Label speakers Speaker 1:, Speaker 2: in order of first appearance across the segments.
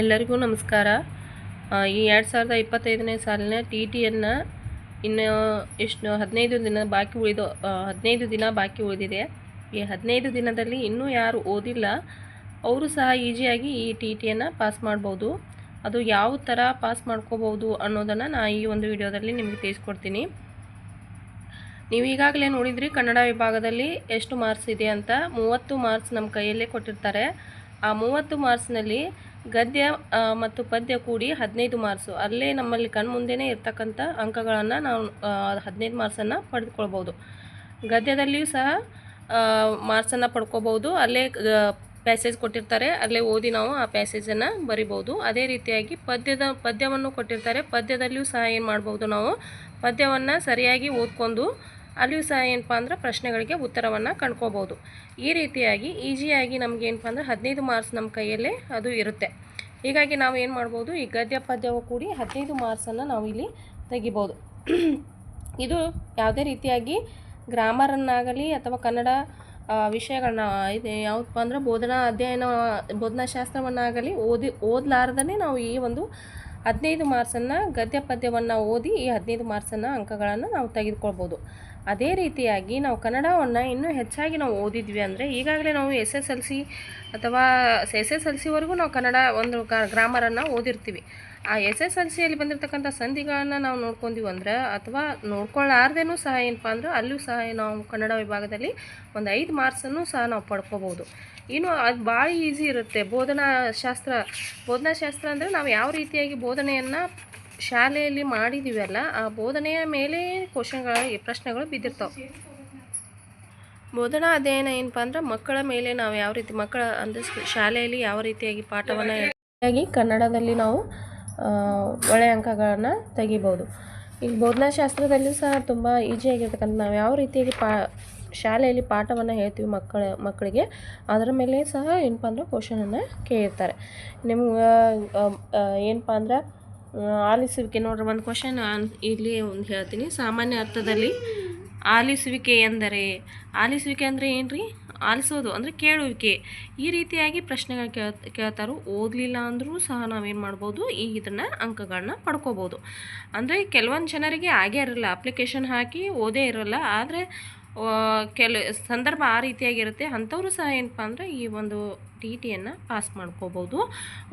Speaker 1: ಎಲ್ಲರಿಗೂ ನಮಸ್ಕಾರ. ಈ ಎರಡು ಸಾವಿರದ ಇಪ್ಪತ್ತೈದನೇ ಸಾಲಿನ ಟಿ ಟಿಯನ್ನು ಇನ್ನು ಎಷ್ಟು ಹದಿನೈದು ದಿನ ಬಾಕಿ ಉಳಿದು ಹದಿನೈದು ದಿನ ಬಾಕಿ ಉಳಿದಿದೆ. ಈ ಹದಿನೈದು ದಿನದಲ್ಲಿ ಇನ್ನೂ ಯಾರು ಓದಿಲ್ಲ, ಅವರು ಸಹ ಈಸಿಯಾಗಿ ಈ ಟಿ ಟಿಯನ್ನು ಪಾಸ್ ಮಾಡ್ಬೋದು. ಅದು ಯಾವ ಥರ ಪಾಸ್ ಮಾಡ್ಕೋಬೋದು ಅನ್ನೋದನ್ನು ನಾನು ಈ ಒಂದು ವಿಡಿಯೋದಲ್ಲಿ ನಿಮಗೆ ತಿಳಿಸ್ಕೊಡ್ತೀನಿ. ನೀವು ಈಗಾಗಲೇ ನೋಡಿದ್ರಿ, ಕನ್ನಡ ವಿಭಾಗದಲ್ಲಿ ಎಷ್ಟು ಮಾರ್ಕ್ಸ್ ಇದೆ ಅಂತ. ಮೂವತ್ತು ಮಾರ್ಕ್ಸ್ ನಮ್ಮ ಕೈಯಲ್ಲೇ ಕೊಟ್ಟಿರ್ತಾರೆ. ಆ ಮೂವತ್ತು ಮಾರ್ಕ್ಸ್ನಲ್ಲಿ ಗದ್ಯ ಮತ್ತು ಪದ್ಯ ಕೂಡಿ ಹದಿನೈದು ಮಾರ್ಸು ಅಲ್ಲೇ ನಮ್ಮಲ್ಲಿ ಕಣ್ಮುಂದೆನೇ ಇರ್ತಕ್ಕಂಥ ಅಂಕಗಳನ್ನು ನಾವು ಹದಿನೈದು ಮಾರ್ಕ್ಸನ್ನು ಪಡೆದುಕೊಳ್ಬೋದು ಗದ್ಯದಲ್ಲಿಯೂ ಸಹ ಮಾರ್ಕ್ಸನ್ನು ಪಡ್ಕೋಬೋದು ಅಲ್ಲೇ ಪ್ಯಾಸೇಜ್ ಕೊಟ್ಟಿರ್ತಾರೆ. ಅಲ್ಲೇ ಓದಿ ನಾವು ಆ ಪ್ಯಾಸೇಜನ್ನು ಬರಿಬೋದು. ಅದೇ ರೀತಿಯಾಗಿ ಪದ್ಯದ, ಪದ್ಯವನ್ನು ಕೊಟ್ಟಿರ್ತಾರೆ. ಪದ್ಯದಲ್ಲಿಯೂ ಸಹ ಏನು ಮಾಡ್ಬೋದು ನಾವು? ಪದ್ಯವನ್ನು ಸರಿಯಾಗಿ ಓದ್ಕೊಂಡು ಅಲ್ಲಿಯೂ ಸಹ ಏನಪ್ಪ ಅಂದ್ರೆ ಪ್ರಶ್ನೆಗಳಿಗೆ ಉತ್ತರವನ್ನು ಕಂಡ್ಕೋಬೋದು. ಈ ರೀತಿಯಾಗಿ ಈಸಿಯಾಗಿ ನಮ್ಗೆ ಏನಪ್ಪ ಅಂದ್ರೆ ಹದಿನೈದು ಮಾರ್ಕ್ಸ್ ನಮ್ಮ ಕೈಯಲ್ಲೇ ಅದು ಇರುತ್ತೆ. ಹೀಗಾಗಿ ನಾವು ಏನು ಮಾಡ್ಬೋದು, ಈ ಗದ್ಯ ಪದ್ಯವು ಕೂಡಿ ಹದಿನೈದು ಮಾರ್ಕ್ಸನ್ನು ನಾವು ಇಲ್ಲಿ ತೆಗಿಬೋದು. ಇದು ಯಾವುದೇ ರೀತಿಯಾಗಿ ಗ್ರಾಮರನ್ನಾಗಲಿ ಅಥವಾ ಕನ್ನಡ ವಿಷಯಗಳನ್ನ, ಇದು ಯಾವುದಪ್ಪ ಅಂದ್ರೆ ಬೋಧನಾ ಅಧ್ಯಯನ, ಬೋಧನಾ ಶಾಸ್ತ್ರವನ್ನಾಗಲಿ ಓದಿ ಓದಲಾರ್ದೇ ನಾವು ಈ ಒಂದು ಹದಿನೈದು ಮಾರ್ಕ್ಸನ್ನು ಗದ್ಯ ಪದ್ಯವನ್ನು ಓದಿ ಈ ಹದಿನೈದು ಮಾರ್ಕ್ಸನ್ನು ಅಂಕಗಳನ್ನು ನಾವು ತೆಗೆದುಕೊಳ್ಬೋದು. ಅದೇ ರೀತಿಯಾಗಿ ನಾವು ಕನ್ನಡವನ್ನು ಇನ್ನೂ ಹೆಚ್ಚಾಗಿ ನಾವು ಓದಿದ್ವಿ ಅಂದರೆ ಈಗಾಗಲೇ ನಾವು ಎಸ್ ಎಸ್ ಎಲ್ ಸಿ ಅಥವಾ ಎಸ್ ಎಸ್ ಎಲ್ ಸಿವರೆಗೂ ನಾವು ಕನ್ನಡ ಒಂದು ಗ್ರಾಮರನ್ನು ಓದಿರ್ತೀವಿ. ಆ ಎಸ್ ಎಸ್ ಎಲ್ ಸಿಯಲ್ಲಿ ಬಂದಿರತಕ್ಕಂಥ ಸಂಧಿಗಳನ್ನು ನಾವು ನೋಡ್ಕೊಂತೀವಿ ಅಂದ್ರೆ ಅಥವಾ ನೋಡ್ಕೊಳ್ಳಾರ್ದೇನೂ ಸಹ ಏನಪ್ಪ ಅಂದ್ರೆ ಅಲ್ಲೂ ಸಹ ನಾವು ಕನ್ನಡ ವಿಭಾಗದಲ್ಲಿ ಒಂದು ಐದು ಮಾರ್ಕ್ಸನ್ನು ಸಹ ನಾವು ಪಡ್ಕೋಬೋದು ಇನ್ನು ಅದು ಭಾಳ ಈಸಿ ಇರುತ್ತೆ. ಬೋಧನಾ ಶಾಸ್ತ್ರ ಬೋಧನಾ ಶಾಸ್ತ್ರ ಅಂದರೆ ನಾವು ಯಾವ ರೀತಿಯಾಗಿ ಬೋಧನೆಯನ್ನು ಶಾಲೆಯಲ್ಲಿ ಮಾಡಿದ್ದೀವಲ್ಲ ಆ ಬೋಧನೆಯ ಮೇಲೆ ಕ್ವಶನ್ಗಳ ಪ್ರಶ್ನೆಗಳು ಬಿದ್ದಿರ್ತಾವೆ. ಬೋಧನಾ ಅಧ್ಯಯನ ಏನಪ್ಪ ಅಂದ್ರೆ, ಮಕ್ಕಳ ಮೇಲೆ ನಾವು ಯಾವ ರೀತಿ, ಮಕ್ಕಳ ಅಂದರೆ ಶಾಲೆಯಲ್ಲಿ ಯಾವ ರೀತಿಯಾಗಿ ಪಾಠವನ್ನು ಆಗಿ ಕನ್ನಡದಲ್ಲಿ ನಾವು ಒಳ್ಳೆ ಒಳ್ಳೆಯ ಅಂಕಗಳನ್ನು ತೆಗಿಬೋದು. ಈಗ ಬೋಧನಾಶಾಸ್ತ್ರದಲ್ಲೂ ಸಹ ತುಂಬ ಈಸಿಯಾಗಿರ್ತಕ್ಕಂಥ ನಾವು ಯಾವ ರೀತಿಯಾಗಿ ಪಾ, ಶಾಲೆಯಲ್ಲಿ ಪಾಠವನ್ನು ಹೇಳ್ತೀವಿ ಮಕ್ಕಳ, ಮಕ್ಕಳಿಗೆ, ಅದರ ಮೇಲೆ ಸಹ ಏನಪ್ಪ ಅಂದ್ರೆ ಕ್ವಶನನ್ನು ಕೇಳಿರ್ತಾರೆ ನಿಮ್ಗೆ ಏನಪ್ಪ ಅಂದ್ರೆ ಆಲಿಸುವಿಕೆ ನೋಡ್ರಿ, ಒಂದು ಕ್ವಶನ್ ಇಲ್ಲಿ ಒಂದು ಹೇಳ್ತೀನಿ. ಸಾಮಾನ್ಯ ಅರ್ಥದಲ್ಲಿ ಆಲಿಸುವಿಕೆ ಎಂದರೆ, ಆಲಿಸುವಿಕೆ ಅಂದರೆ ಏನು ರೀ ಆಲಿಸೋದು ಅಂದರೆ ಕೇಳುವಿಕೆ. ಈ ರೀತಿಯಾಗಿ ಪ್ರಶ್ನೆಗಳು ಕೇಳ್, ಕೇಳ್ತಾರೋ. ಓದಲಿಲ್ಲ ಅಂದರೂ ಸಹ ನಾವೇನು ಮಾಡ್ಬೋದು? ಈ ಇದನ್ನು ಅಂಕಗಳನ್ನ ಪಡ್ಕೋಬೋದು. ಅಂದರೆ ಕೆಲವೊಂದು ಜನರಿಗೆ ಆಗೇ ಇರಲ್ಲ ಅಪ್ಲಿಕೇಶನ್ ಹಾಕಿ ಓದೇ ಇರಲ್ಲ, ಆದರೆ ಕೆಲ, ಸಂದರ್ಭ ಆ ರೀತಿಯಾಗಿರುತ್ತೆ. ಅಂಥವ್ರು ಸಹ ಏನಪ್ಪ ಅಂದರೆ ಈ ಒಂದು ಟಿ ಟಿಯನ್ನು ಪಾಸ್ ಮಾಡ್ಕೋಬೋದು.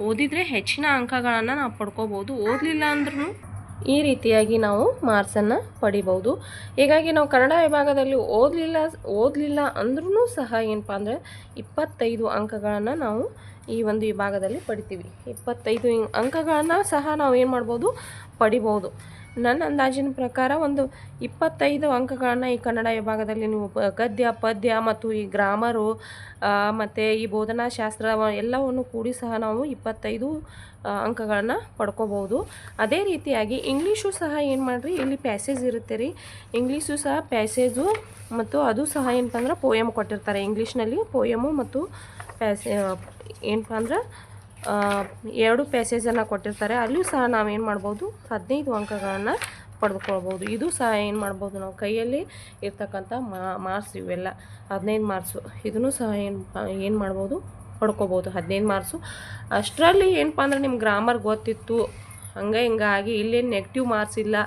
Speaker 1: ಓದಿದರೆ ಹೆಚ್ಚಿನ ಅಂಕಗಳನ್ನು ನಾವು ಪಡ್ಕೋಬೋದು. ಓದಲಿಲ್ಲ ಅಂದ್ರೂ ಈ ರೀತಿಯಾಗಿ ನಾವು ಮಾರ್ಕ್ಸನ್ನು ಪಡಿಬೋದು. ಹೀಗಾಗಿ ನಾವು ಕನ್ನಡ ವಿಭಾಗದಲ್ಲಿ ಓದಲಿಲ್ಲ ಓದಲಿಲ್ಲ ಅಂದ್ರೂ ಸಹ ಏನಪ್ಪ ಅಂದರೆ ಇಪ್ಪತ್ತೈದು ಅಂಕಗಳನ್ನು ನಾವು ಈ ಒಂದು ವಿಭಾಗದಲ್ಲಿ ಪಡಿತೀವಿ. ಇಪ್ಪತ್ತೈದು ಅಂಕಗಳನ್ನು ಸಹ ನಾವು ಏನು ಮಾಡ್ಬೋದು? ಪಡಿಬೋದು. ನನ್ನ ಅಂದಾಜಿನ ಪ್ರಕಾರ ಒಂದು ಇಪ್ಪತ್ತೈದು ಅಂಕಗಳನ್ನು ಈ ಕನ್ನಡ ವಿಭಾಗದಲ್ಲಿ ನೀವು ಗದ್ಯ, ಪದ್ಯ ಮತ್ತು ಈ ಗ್ರಾಮರು ಮತ್ತು ಈ ಬೋಧನಾ ಶಾಸ್ತ್ರ ಎಲ್ಲವನ್ನು ಕೂಡಿ ಸಹ ನಾವು ಇಪ್ಪತ್ತೈದು ಅಂಕಗಳನ್ನು ಪಡ್ಕೋಬೋದು ಅದೇ ರೀತಿಯಾಗಿ ಇಂಗ್ಲೀಷು ಸಹ ಏನು ಮಾಡಿರಿ, ಇಲ್ಲಿ ಪ್ಯಾಸೇಜ್ ಇರುತ್ತೆ ರೀ. ಇಂಗ್ಲೀಷು ಸಹ ಪ್ಯಾಸೇಜು ಮತ್ತು ಅದು ಸಹ ಏನಪ್ಪ ಅಂದ್ರೆ ಪೋಯಮ್ ಕೊಟ್ಟಿರ್ತಾರೆ. ಇಂಗ್ಲೀಷ್ನಲ್ಲಿ ಪೋಯಮು ಮತ್ತು ಪ್ಯಾಸೇ ಏನಪ್ಪ ಅಂದ್ರೆ ಎರಡು ಪ್ಯಾಸೇಜನ್ನು ಕೊಟ್ಟಿರ್ತಾರೆ. ಅಲ್ಲಿಯೂ ಸಹ ನಾವೇನು ಮಾಡ್ಬೋದು? ಹದಿನೈದು ಅಂಕಗಳನ್ನು ಪಡೆದುಕೊಳ್ಬೋದು. ಇದು ಸಹ ಏನು ಮಾಡ್ಬೋದು ನಾವು ಕೈಯಲ್ಲಿ ಇರ್ತಕ್ಕಂಥ ಮಾರ್ಕ್ಸ್ ಇವೆಲ್ಲ. ಹದಿನೈದು ಮಾರ್ಕ್ಸು ಇದನ್ನು ಸಹ ಏನು ಏನು ಮಾಡ್ಬೋದು? ಪಡ್ಕೋಬೋದು ಹದಿನೈದು ಮಾರ್ಕ್ಸು ಅಷ್ಟರಲ್ಲಿ ಏನಪ್ಪ ಅಂದ್ರೆ ನಿಮ್ಮ ಗ್ರಾಮರ್ ಗೊತ್ತಿತ್ತು. ಹಂಗೆ ಹಿಂಗೆ ಆಗಿ ಇಲ್ಲೇನು ನೆಗೆಟಿವ್ ಮಾರ್ಕ್ಸ್ ಇಲ್ಲ.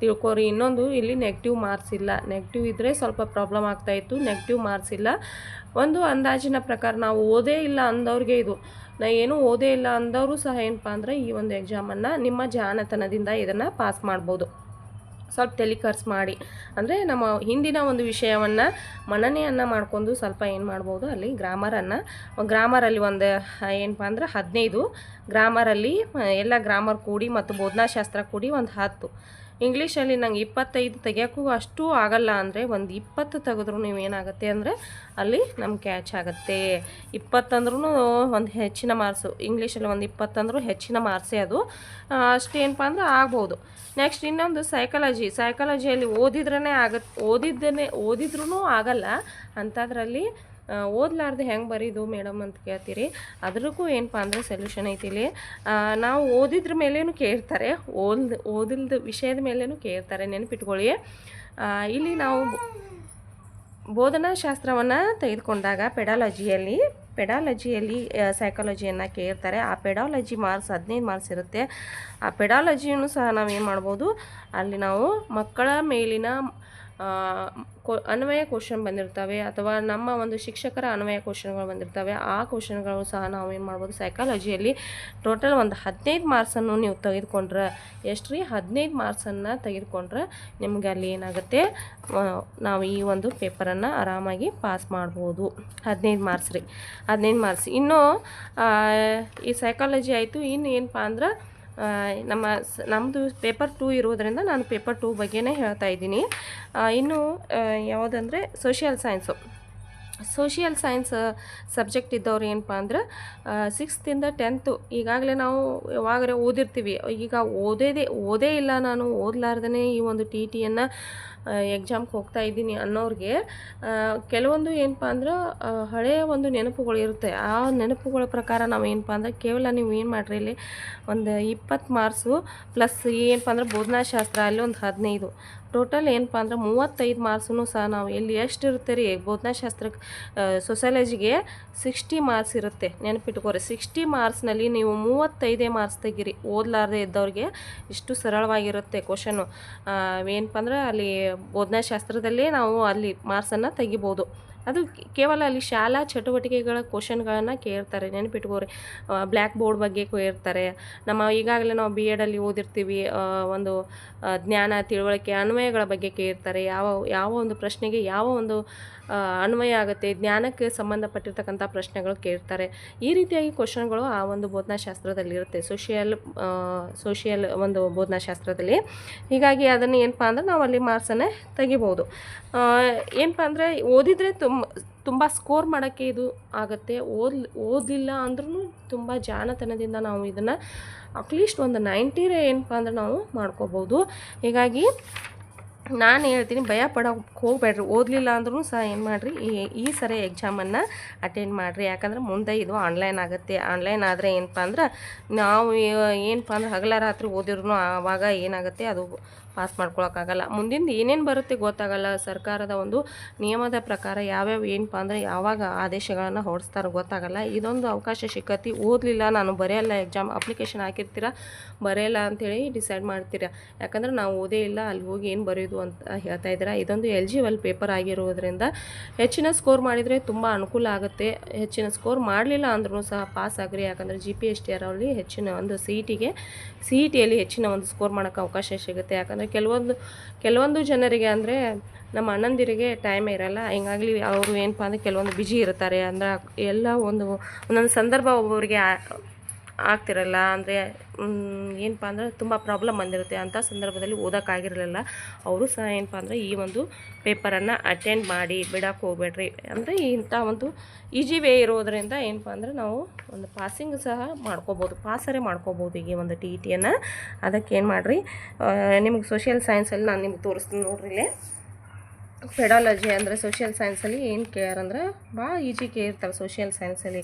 Speaker 1: ತಿಳ್ಕೊರಿ. ಇನ್ನೊಂದು ಇಲ್ಲಿ ನೆಗೆಟಿವ್ ಮಾರ್ಕ್ಸ್ ಇಲ್ಲ. ನೆಗೆಟಿವ್ ಇದ್ದರೆ ಸ್ವಲ್ಪ ಪ್ರಾಬ್ಲಮ್ ಆಗ್ತಾಯಿತ್ತು ನೆಗೆಟಿವ್ ಮಾರ್ಕ್ಸ್ ಇಲ್ಲ. ಒಂದು ಅಂದಾಜಿನ ಪ್ರಕಾರ ನಾವು ಓದೇ ಇಲ್ಲ ಅಂದವ್ರಿಗೆ ಇದು. ನಾ ಏನೂ ಓದೇ ಇಲ್ಲ ಅಂದವರು ಸಹ ಏನಪ್ಪ ಅಂದರೆ ಈ ಒಂದು ಎಕ್ಸಾಮನ್ನು ನಿಮ್ಮ ಜಾಣತನದಿಂದ ಇದನ್ನು ಪಾಸ್ ಮಾಡ್ಬೋದು. ಸ್ವಲ್ಪ ತಲೆ ಖರ್ಚು ಮಾಡಿ. ಅಂದರೆ ನಮ್ಮ ಹಿಂದಿನ ಒಂದು ವಿಷಯವನ್ನು ಮನನೆಯನ್ನು ಮಾಡ್ಕೊಂಡು ಸ್ವಲ್ಪ ಏನು ಮಾಡ್ಬೋದು, ಅಲ್ಲಿ ಗ್ರಾಮರನ್ನು ಗ್ರಾಮರಲ್ಲಿ ಒಂದು ಏನಪ್ಪ ಅಂದ್ರೆ ಹದಿನೈದು ಗ್ರಾಮರಲ್ಲಿ ಎಲ್ಲ ಗ್ರಾಮರ್ ಕೂಡಿ ಮತ್ತು ಬೋಧನಾಶಾಸ್ತ್ರ ಕೂಡಿ ಒಂದು ಹತ್ತು. ಇಂಗ್ಲೀಷಲ್ಲಿ ನಂಗೆ ಇಪ್ಪತ್ತೈದು ತೆಗಿಯೋಕ್ಕೂ ಅಷ್ಟು ಆಗಲ್ಲ ಅಂದರೆ ಒಂದು ಇಪ್ಪತ್ತು ತೆಗೆದ್ರೂ ನೀವು ಏನಾಗುತ್ತೆ ಅಂದರೆ ಅಲ್ಲಿ ನಮ್ಮ ಕ್ಯಾಚ್ ಆಗುತ್ತೆ. ಇಪ್ಪತ್ತಂದ್ರೂ ಒಂದು ಹೆಚ್ಚಿನ ಮಾರ್ಕ್ಸು, ಇಂಗ್ಲೀಷಲ್ಲಿ ಒಂದು ಇಪ್ಪತ್ತಂದ್ರೂ ಹೆಚ್ಚಿನ ಮಾರ್ಕ್ಸೇ ಅದು. ಅಷ್ಟು ಅಷ್ಟೇನಪ್ಪ ಅಂದ್ರೆ ಆಗ್ಬೋದು. ನೆಕ್ಸ್ಟ್ ಇನ್ನೊಂದು ಸೈಕಾಲಜಿ. ಸೈಕಾಲಜಿಯಲ್ಲಿ ಓದಿದ್ರೇ ಆಗತ್ತೆ ಓದಿದ್ದೇನೆ ಓದಿದ್ರೂ ಆಗಲ್ಲ. ಅಂಥದ್ರಲ್ಲಿ ಓದ್ಲಾರ್ದೆ ಹೆಂಗೆ ಬರೀದು ಮೇಡಮ್ ಅಂತ ಕೇಳ್ತೀರಿ. ಅದ್ರಕ್ಕೂ ಏನಪ್ಪ ಅಂದರೆ ಸೊಲ್ಯೂಷನ್ ಐತಿ ಇಲ್ಲಿ. ಆ, ನಾವು ಓದಿದ್ರ ಮೇಲೇನು ಕೇಳ್ತಾರೆ ಓದ್ ಓದಿಲ್ದ ವಿಷಯದ ಮೇಲೇನು ಕೇಳ್ತಾರೆ ನೆನಪಿಟ್ಕೊಳ್ಳಿ. ಇಲ್ಲಿ ನಾವು ಬೋಧನಾ ಶಾಸ್ತ್ರವನ್ನು ತೆಗೆದುಕೊಂಡಾಗ ಪೆಡಾಲಜಿಯಲ್ಲಿ ಪೆಡಾಲಜಿಯಲ್ಲಿ ಸೈಕಾಲಜಿಯನ್ನು ಕೇಳ್ತಾರೆ. ಆ ಪೆಡಾಲಜಿ ಮಾರ್ಕ್ಸ್ ಹದಿನೈದು ಮಾರ್ಕ್ಸ್ ಇರುತ್ತೆ. ಆ ಪೆಡಾಲಜಿಯನ್ನು ಸಹ ನಾವು ಏನು ಮಾಡ್ಬೋದು ಅಲ್ಲಿ ನಾವು ಮಕ್ಕಳ ಮೇಲಿನ ಅನ್ವಯ ಕ್ವಶನ್ ಬಂದಿರ್ತವೆ ಅಥವಾ ನಮ್ಮ ಒಂದು ಶಿಕ್ಷಕರ ಅನ್ವಯ ಕ್ವಶನ್ಗಳು ಬಂದಿರ್ತವೆ, ಆ ಕ್ವಶನ್ಗಳು ಸಹ ನಾವು ಏನು ಮಾಡ್ಬೋದು? ಸೈಕಾಲಜಿಯಲ್ಲಿ ಟೋಟಲ್ ಒಂದು ಹದಿನೈದು ಮಾರ್ಕ್ಸನ್ನು ನೀವು ತೆಗೆದುಕೊಂಡ್ರೆ ಎಷ್ಟು ರೀ? ಹದಿನೈದು ಮಾರ್ಕ್ಸನ್ನು ತೆಗೆದುಕೊಂಡ್ರೆ ನಿಮ್ಗೆ ಅಲ್ಲಿ ಏನಾಗುತ್ತೆ? ನಾವು ಈ ಒಂದು ಪೇಪರನ್ನು ಆರಾಮಾಗಿ ಪಾಸ್ ಮಾಡ್ಬೋದು. ಹದಿನೈದು ಮಾರ್ಕ್ಸ್ ರೀ. ಹದಿನೈದು ಮಾರ್ಕ್ಸ್ ಇನ್ನು ಈ ಸೈಕಾಲಜಿ ಆಯಿತು ಇನ್ನು ಏನಪ್ಪ ಅಂದ್ರೆ ನಮ್ಮ ನಮ್ಮದು ಪೇಪರ್ ಟೂ ಇರೋದರಿಂದ ನಾನು ಪೇಪರ್ ಟೂ ಬಗ್ಗೆನೇ ಹೇಳ್ತಾ ಇದ್ದೀನಿ. ಇನ್ನು ಯಾವುದಂದರೆ social science social science subject ಇದ್ದವ್ರು ಏನಪ್ಪ ಅಂದ್ರೆ ಸಿಕ್ಸ್ತಿಂದ ಟೆಂತು ಈಗಾಗಲೇ ನಾವು ಯಾವಾಗಲೇ ಓದಿರ್ತೀವಿ. ಈಗ ಓದೋದೇ, ಓದೇ ಇಲ್ಲ ನಾನು ಓದಲಾರ್ದೇ ಈ ಒಂದು ಟಿ ಟಿಯನ್ನು ಎಕ್ಸಾಮ್ಗೆ ಹೋಗ್ತಾ ಇದ್ದೀನಿ ಅನ್ನೋರಿಗೆ ಕೆಲವೊಂದು ಏನಪ್ಪ ಅಂದ್ರೆ ಹಳೆಯ ಒಂದು ನೆನಪುಗಳು ಇರುತ್ತೆ. ಆ ನೆನಪುಗಳ ಪ್ರಕಾರ ನಾವು ಏನಪ್ಪ ಅಂದ್ರೆ, ಕೇವಲ ನೀವು ಏನು ಮಾಡಿರಿ ಇಲ್ಲಿ, ಒಂದು ಇಪ್ಪತ್ತು ಮಾರ್ಕ್ಸು ಪ್ಲಸ್ ಏನಪ್ಪ ಅಂದ್ರೆ ಬೋಧನಾಶಾಸ್ತ್ರ, ಅಲ್ಲಿ ಒಂದು ಹದಿನೈದು. ಟೋಟಲ್ ಏನಪ್ಪ ಅಂದ್ರೆ ಮೂವತ್ತೈದು ಮಾರ್ಕ್ಸೂ ಸಹ ನಾವು ಎಲ್ಲಿ ಎಷ್ಟು ಇರುತ್ತೆ ರೀ ಬೋಧನಾಶಾಸ್ತ್ರಕ್ಕೆ ಸೊಸೈಲಜಿಗೆ ಸಿಕ್ಸ್ಟಿ ಮಾರ್ಕ್ಸ್ ಇರುತ್ತೆ. ನೆನಪಿಟ್ಕೋರಿ ಸಿಕ್ಸ್ಟಿ ಮಾರ್ಕ್ಸ್ನಲ್ಲಿ ನೀವು ಮೂವತ್ತೈದೇ ಮಾರ್ಕ್ಸ್ ತೆಗೀರಿ. ಓದಲಾರ್ದೆ ಇದ್ದವ್ರಿಗೆ ಇಷ್ಟು ಸರಳವಾಗಿರುತ್ತೆ ಕ್ವಶನು ಏನಪ್ಪ ಅಂದ್ರೆ ಅಲ್ಲಿ ಬೋಧನಾಶಾಸ್ತ್ರದಲ್ಲೇ ನಾವು ಅಲ್ಲಿ ಮಾರ್ಕ್ಸನ್ನು ತೆಗಿಬೋದು. ಅದು ಕೇವಲ ಅಲ್ಲಿ ಶಾಲಾ ಚಟುವಟಿಕೆಗಳ ಕ್ವಶನ್ಗಳನ್ನು ಕೇಳ್ತಾರೆ ನೆನಪಿಟ್ಕೋರಿ ಬ್ಲ್ಯಾಕ್ ಬೋರ್ಡ್ ಬಗ್ಗೆ ಕೇಳ್ತಾರೆ. ನಮ್ಮ ಈಗಾಗಲೇ ನಾವು ಬಿ ಎಡಲ್ಲಿ ಓದಿರ್ತೀವಿ ಒಂದು ಜ್ಞಾನ, ತಿಳುವಳಿಕೆ, ಅನ್ವಯಗಳ ಬಗ್ಗೆ ಕೇಳ್ತಾರೆ. ಯಾವ ಯಾವ ಒಂದು ಪ್ರಶ್ನೆಗೆ ಯಾವ ಒಂದು ಅನ್ವಯ ಆಗುತ್ತೆ, ಜ್ಞಾನಕ್ಕೆ ಸಂಬಂಧಪಟ್ಟಿರ್ತಕ್ಕಂಥ ಪ್ರಶ್ನೆಗಳು ಕೇಳ್ತಾರೆ. ಈ ರೀತಿಯಾಗಿ ಕ್ವಶನ್ಗಳು ಆ ಒಂದು ಬೋಧನಾಶಾಸ್ತ್ರದಲ್ಲಿರುತ್ತೆ. ಸೋಷಿಯಲ್ ಸೋಷಿಯಲ್ ಒಂದು ಬೋಧನಾಶಾಸ್ತ್ರದಲ್ಲಿ. ಹೀಗಾಗಿ ಅದನ್ನು ಏನಪ್ಪ ಅಂದ್ರೆ ನಾವು ಅಲ್ಲಿ ಮಾರ್ಕ್ಸನ್ನೇ ತೆಗಿಬೋದು. ಏನಪ್ಪ ಅಂದರೆ ಓದಿದರೆ ತುಂಬ ತುಂಬ ಸ್ಕೋರ್ ಮಾಡೋಕ್ಕೆ ಇದು ಆಗುತ್ತೆ. ಓದ್ ಓದಲಿಲ್ಲ ಅಂದ್ರೂ ತುಂಬ ಜಾಣತನದಿಂದ ನಾವು ಇದನ್ನು ಅಟ್ಲೀಸ್ಟ್ ಒಂದು ನೈಂಟಿರೇ ಏನಪ್ಪ ಅಂದ್ರೆ ನಾವು ಮಾಡ್ಕೋಬೋದು. ಹೀಗಾಗಿ ನಾನು ಹೇಳ್ತೀನಿ, ಭಯ ಪಡೋಕ್ಕೆ ಹೋಗ್ಬೇಡ್ರಿ. ಓದಲಿಲ್ಲ ಅಂದ್ರೂ ಸಹ ಏನು ಮಾಡಿರಿ, ಈ ಈ ಸರಿ ಎಕ್ಸಾಮನ್ನು ಅಟೆಂಡ್ ಮಾಡಿರಿ. ಯಾಕಂದ್ರೆ ಮುಂದೆ ಇದು ಆನ್ಲೈನ್ ಆಗುತ್ತೆ. ಆನ್ಲೈನ್ ಆದರೆ ಏನಪ್ಪ ಅಂದ್ರೆ, ನಾವು ಏನಪ್ಪ ಅಂದ್ರೆ ಹಗಲ ರಾತ್ರಿ ಓದಿದ್ರು ಆವಾಗ ಏನಾಗುತ್ತೆ ಅದು ಪಾಸ್ ಮಾಡ್ಕೊಳಕ್ಕಾಗಲ್ಲ ಮುಂದಿಂದ ಏನೇನು ಬರುತ್ತೆ ಗೊತ್ತಾಗಲ್ಲ. ಸರ್ಕಾರದ ಒಂದು ನಿಯಮದ ಪ್ರಕಾರ ಯಾವ್ಯಾವ ಏನಪ್ಪ ಅಂದರೆ ಯಾವಾಗ ಆದೇಶಗಳನ್ನು ಹೊರಡಿಸ್ತಾರೋ ಗೊತ್ತಾಗಲ್ಲ. ಇದೊಂದು ಅವಕಾಶ ಸಿಕ್ಕತಿ. ಓದಲಿಲ್ಲ, ನಾನು ಬರೆಯಲ್ಲ ಎಕ್ಸಾಮ್ ಅಪ್ಲಿಕೇಶನ್ ಹಾಕಿರ್ತೀರ, ಬರೆಯಲ್ಲ ಅಂಥೇಳಿ ಡಿಸೈಡ್ ಮಾಡ್ತೀರ. ಯಾಕಂದ್ರೆ ನಾವು ಓದೇ ಇಲ್ಲ, ಅಲ್ಲಿ ಹೋಗಿ ಏನು ಬರೆಯೋದು ಅಂತ ಹೇಳ್ತಾ ಇದ್ದೀರಾ. ಇದೊಂದು ಎಲ್ ಜಿ ವಲ್ ಪೇಪರ್ ಆಗಿರುವುದರಿಂದ ಹೆಚ್ಚಿನ ಸ್ಕೋರ್ ಮಾಡಿದರೆ ತುಂಬ ಅನುಕೂಲ ಆಗುತ್ತೆ. ಹೆಚ್ಚಿನ ಸ್ಕೋರ್ ಮಾಡಲಿಲ್ಲ ಅಂದ್ರೂ ಸಹ ಪಾಸ್ ಆಗ್ರಿ. ಯಾಕಂದರೆ G P S T R ಅಲ್ಲಿ ಹೆಚ್ಚಿನ ಒಂದು ಸಿ ಇ ಟಿಗೆ ಸಿ ಇ ಟಿಯಲ್ಲಿ ಹೆಚ್ಚಿನ ಒಂದು ಸ್ಕೋರ್ ಮಾಡೋಕ್ಕೆ ಅವಕಾಶ ಸಿಗುತ್ತೆ. ಯಾಕಂದರೆ ಕೆಲವೊಂದು ಕೆಲವೊಂದು ಜನರಿಗೆ ಅಂದರೆ ನಮ್ಮ ಅಣ್ಣಂದಿರಿಗೆ ಟೈಮ್ ಇರಲ್ಲ. ಹಿಂಗಾಗಲಿ ಅವರು ಏನಪ್ಪ ಅಂದರೆ ಕೆಲವೊಂದು ಬಿಜಿ ಇರ್ತಾರೆ. ಅಂದ್ರೆ ಎಲ್ಲ ಒಂದು, ಒಂದೊಂದು ಸಂದರ್ಭ ಒಬ್ಬೊಬ್ಬರಿಗೆ ಆಗ್ತಿರಲ್ಲ ಅಂದರೆ ಏನಪ್ಪ ಅಂದ್ರೆ ತುಂಬ ಪ್ರಾಬ್ಲಮ್ ಬಂದಿರುತ್ತೆ ಅಂಥ ಸಂದರ್ಭದಲ್ಲಿ ಓದೋಕ್ಕಾಗಿರಲಿಲ್ಲ ಅವರು ಸಹ ಏನಪ್ಪ ಅಂದರೆ ಈ ಒಂದು ಪೇಪರನ್ನು ಅಟೆಂಡ್ ಮಾಡಿ ಬಿಡೋಕೆ ಹೋಗ್ಬೇಡ್ರಿ. ಅಂದರೆ ಇಂಥ ಒಂದು ಈಜಿ ವೇ ಇರೋದರಿಂದ ಏನಪ್ಪ ಅಂದರೆ ನಾವು ಒಂದು ಪಾಸಿಂಗ್ ಸಹ ಮಾಡ್ಕೋಬೋದು, ಪಾಸರೇ ಮಾಡ್ಕೋಬೋದು ಈ ಒಂದು ಟಿ ಇ ಟಿಯನ್ನು ಅದಕ್ಕೆ ಏನು ಮಾಡಿರಿ ನಿಮಗೆ ಸೋಷಿಯಲ್ ಸೈನ್ಸಲ್ಲಿ ನಾನು ನಿಮ್ಗೆ ತೋರಿಸ್ತೀನಿ ನೋಡ್ರಿ ಇಲ್ಲೇ. ಪೆಡಾಲಜಿ ಅಂದರೆ ಸೋಷಿಯಲ್ ಸೈನ್ಸಲ್ಲಿ ಏನು ಕೇರ್ ಅಂದರೆ ಭಾಳ ಈಜಿ ಕೇಳಿರ್ತಾರೆ ಸೋಷಿಯಲ್ ಸೈನ್ಸಲ್ಲಿ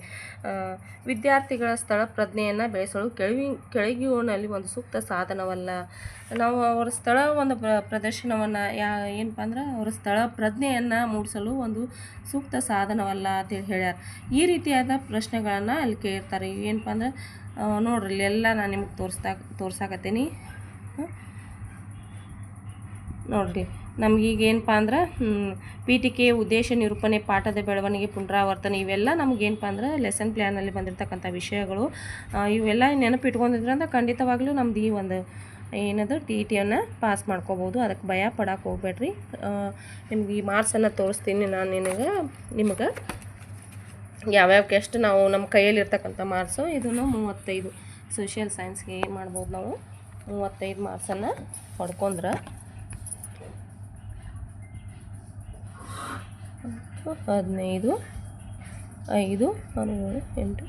Speaker 1: ವಿದ್ಯಾರ್ಥಿಗಳ ಸ್ಥಳ ಪ್ರಜ್ಞೆಯನ್ನು ಬೆಳೆಸಲು ಕೆಳಗಿ ಕೆಳಗಿನಲ್ಲಿ ಒಂದು ಸೂಕ್ತ ಸಾಧನವಲ್ಲ. ನಾವು ಅವರ ಸ್ಥಳ ಒಂದು ಪ್ರ, ಪ್ರದರ್ಶನವನ್ನು ಯಾ, ಏನಪ್ಪ ಅಂದ್ರೆ ಅವರ ಸ್ಥಳ ಪ್ರಜ್ಞೆಯನ್ನು ಮೂಡಿಸಲು ಒಂದು ಸೂಕ್ತ ಸಾಧನವಲ್ಲ ಅಂತೇಳಿ ಹೇಳ್ಯಾರ. ಈ ರೀತಿಯಾದ ಪ್ರಶ್ನೆಗಳನ್ನು ಅಲ್ಲಿ ಕೇಳ್ತಾರೆ. ಏನಪ್ಪ ಅಂದ್ರೆ ನೋಡ್ರಿ ಎಲ್ಲ ನಾನು ನಿಮಗೆ ತೋರಿಸ್ತಾ, ತೋರ್ಸಾಕತ್ತೀನಿ. ನೋಡ್ರಿ. ನಮಗೀಗ ಏನಪ್ಪ ಅಂದ್ರೆ ಪೀಠಿಕೆ, ಉದ್ದೇಶ, ನಿರೂಪಣೆ, ಪಾಠದ ಬೆಳವಣಿಗೆ, ಪುನರಾವರ್ತನೆ, ಇವೆಲ್ಲ ನಮಗೇನಪ್ಪ ಅಂದ್ರೆ ಲೆಸನ್ ಪ್ಲ್ಯಾನಲ್ಲಿ ಬಂದಿರತಕ್ಕಂಥ ವಿಷಯಗಳು. ಇವೆಲ್ಲ ನೆನಪಿಟ್ಕೊಂಡಿದ್ರೆ ಅಂದ್ರೆ ಖಂಡಿತವಾಗ್ಲೂ ನಮ್ದು ಈ ಒಂದು ಏನದು ಟಿ ಟಿಯನ್ನು ಪಾಸ್ ಮಾಡ್ಕೋಬೋದು. ಅದಕ್ಕೆ ಭಯ ಪಡಕ್ಕೆ ಹೋಗ್ಬೇಡ್ರಿ. ನಿಮ್ಗೆ ಈ ಮಾರ್ಕ್ಸನ್ನು ತೋರಿಸ್ತೀನಿ ನಾನು ನಿನಗೆ. ನಿಮಗೆ ಯಾವ್ಯಾವ ಎಷ್ಟು ನಾವು ನಮ್ಮ ಕೈಯಲ್ಲಿ ಇರ್ತಕ್ಕಂಥ ಮಾರ್ಕ್ಸು ಇದನ್ನು ಮೂವತ್ತೈದು. ಸೋಷಿಯಲ್ ಸೈನ್ಸ್ಗೆ ಏನು ಮಾಡ್ಬೋದು ನಾವು. ಮೂವತ್ತೈದು ಮಾರ್ಕ್ಸನ್ನು ಪಡ್ಕೊಂಡ್ರೆ ಹದಿನೈದು, ಐದು, ಹನ್ನೆರಡು, ಎಂಟು,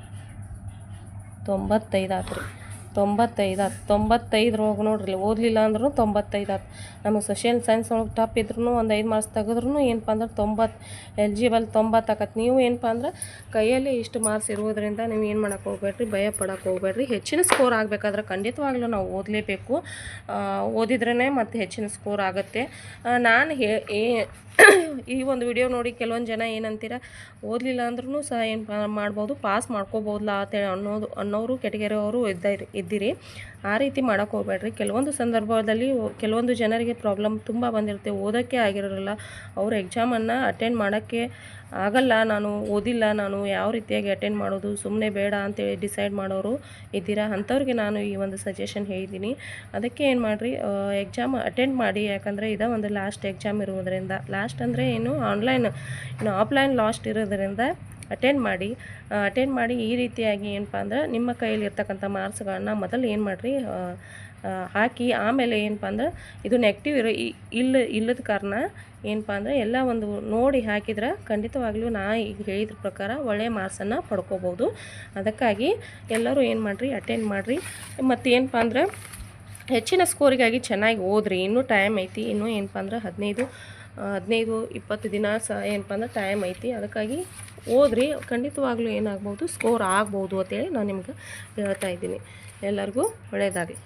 Speaker 1: ತೊಂಬತ್ತೈದು ಆತು ರೀ. ತೊಂಬತ್ತೈದು ಆತು ತೊಂಬತ್ತೈದ್ರೊಳಗೆ ನೋಡ್ರಿ ಓದಲಿಲ್ಲ ಅಂದ್ರೂ ತೊಂಬತ್ತೈದು ಆತು ನಮಗೆ ಸೋಷಿಯಲ್ ಸೈನ್ಸ್ ಒಳಗೆ ಟಾಪ್ ಇದ್ರೂ ಒಂದು ಐದು ಮಾರ್ಕ್ಸ್ ತೆಗೆದ್ರೂ ಏನಪ್ಪ ಅಂದ್ರೆ ತೊಂಬತ್ತು ಎಲಿಜಿಬಲ್ ತೊಂಬತ್ತು ಆಕತ್ತೆ ನೀವು ಏನಪ್ಪ ಅಂದ್ರೆ ಕೈಯಲ್ಲಿ ಇಷ್ಟು ಮಾರ್ಕ್ಸ್ ಇರುವುದರಿಂದ ನೀವು ಏನು ಮಾಡಕ್ಕೆ ಹೋಗ್ಬೇಡ್ರಿ? ಭಯ ಪಡಕ್ಕೆ ಹೋಗ್ಬೇಡ್ರಿ. ಹೆಚ್ಚಿನ ಸ್ಕೋರ್ ಆಗಬೇಕಾದ್ರೆ ಖಂಡಿತವಾಗ್ಲೂ ನಾವು ಓದಲೇಬೇಕು. ಓದಿದ್ರೇ ಮತ್ತು ಹೆಚ್ಚಿನ ಸ್ಕೋರ್ ಆಗುತ್ತೆ. ನಾನು ಹೇ ಈ ಒಂದು ವಿಡಿಯೋ ನೋಡಿ ಕೆಲವೊಂದು ಜನ ಏನಂತೀರ, ಓದಲಿಲ್ಲ ಅಂದ್ರೂ ಸಹ ಏನು ಮಾಡ್ಬೋದು ಪಾಸ್ ಮಾಡ್ಕೋಬೋದಲ್ಲ ಅಂತೇಳಿ ಅನ್ನೋದು ಅನ್ನೋರು, ಕೆಟಗರಿಯವರು ಇದ್ದ ಇದ್ದೀರಿ. ಆ ರೀತಿ ಮಾಡೋಕ್ಕೆ ಹೋಗ್ಬೇಡ್ರಿ. ಕೆಲವೊಂದು ಸಂದರ್ಭದಲ್ಲಿ ಕೆಲವೊಂದು ಜನರಿಗೆ ಪ್ರಾಬ್ಲಮ್ ತುಂಬ ಬಂದಿರುತ್ತೆ. ಓದೋಕ್ಕೆ ಆಗಿರೋಲ್ಲ ಅವರು ಎಕ್ಸಾಮನ್ನು ಅಟೆಂಡ್ ಮಾಡೋಕ್ಕೆ ಆಗಲ್ಲ. ನಾನು ಓದಿಲ್ಲ, ನಾನು ಯಾವ ರೀತಿಯಾಗಿ ಅಟೆಂಡ್ ಮಾಡೋದು ಸುಮ್ಮನೆ ಬೇಡ ಅಂತೇಳಿ ಡಿಸೈಡ್ ಮಾಡೋರು ಇದ್ದೀರಾ? ಅಂಥವ್ರಿಗೆ ನಾನು ಈ ಒಂದು ಸಜೆಷನ್ ಹೇಳಿದ್ದೀನಿ. ಅದಕ್ಕೆ ಏನು ಮಾಡಿರಿ ಎಕ್ಸಾಮ್ ಅಟೆಂಡ್ ಮಾಡಿ. ಯಾಕಂದರೆ ಇದೇ ಒಂದು ಲಾಸ್ಟ್ ಎಕ್ಸಾಮ್ ಇರುವುದರಿಂದ. ಲಾಸ್ಟ್ ಅಂದರೆ ಏನು ಆನ್ಲೈನ್ ಇನ್ನು ಆಫ್ಲೈನ್ ಲಾಸ್ಟ್ ಇರೋದರಿಂದ ಅಟೆಂಡ್ ಮಾಡಿ ಅಟೆಂಡ್ ಮಾಡಿ ಈ ರೀತಿಯಾಗಿ ಏನಪ್ಪ ಅಂದ್ರೆ ನಿಮ್ಮ ಕೈಯಲ್ಲಿ ಇರ್ತಕ್ಕಂಥ ಮಾರ್ಕ್ಸ್ಗಳನ್ನ ಮೊದಲು ಏನು ಮಾಡಿರಿ ಹಾಕಿ ಆಮೇಲೆ ಏನಪ್ಪ ಅಂದ್ರೆ ಇದು ನೆಗೆಟಿವ್ ಇರೋ ಇಲ್ಲ ಇಲ್ಲದ ಕಾರಣ ಏನಪ್ಪ ಅಂದರೆ ಎಲ್ಲ ಒಂದು ನೋಡಿ ಹಾಕಿದ್ರೆ ಖಂಡಿತವಾಗ್ಲೂ ನಾ ಈಗ ಹೇಳಿದ ಪ್ರಕಾರ ಒಳ್ಳೆಯ ಮಾರ್ಕ್ಸನ್ನು ಪಡ್ಕೋಬೋದು. ಅದಕ್ಕಾಗಿ ಎಲ್ಲರೂ ಏನು ಮಾಡಿರಿ ಅಟೆಂಡ್ ಮಾಡಿರಿ. ಮತ್ತು ಏನಪ್ಪ ಅಂದ್ರೆ ಹೆಚ್ಚಿನ ಸ್ಕೋರಿಗಾಗಿ ಚೆನ್ನಾಗಿ ಓದ್ರಿ. ಇನ್ನೂ ಟೈಮ್ ಐತಿ. ಇನ್ನೂ ಏನಪ್ಪ ಅಂದ್ರೆ ಹದಿನೈದು ಹದಿನೈದು, ಇಪ್ಪತ್ತು ದಿನ ಸಹ ಏನಪ್ಪ ಅಂದ್ರೆ ಟೈಮ್ ಐತಿ. ಅದಕ್ಕಾಗಿ ಓದ್ರಿ ಖಂಡಿತವಾಗ್ಲೂ ಏನಾಗ್ಬೋದು ಸ್ಕೋರ್ ಆಗ್ಬೋದು ಅಂತೇಳಿ ನಾನು ನಿಮ್ಗೆ ಹೇಳ್ತಾ ಇದ್ದೀನಿ. ಎಲ್ಲರಿಗೂ ಒಳ್ಳೆಯದಾಗಲಿ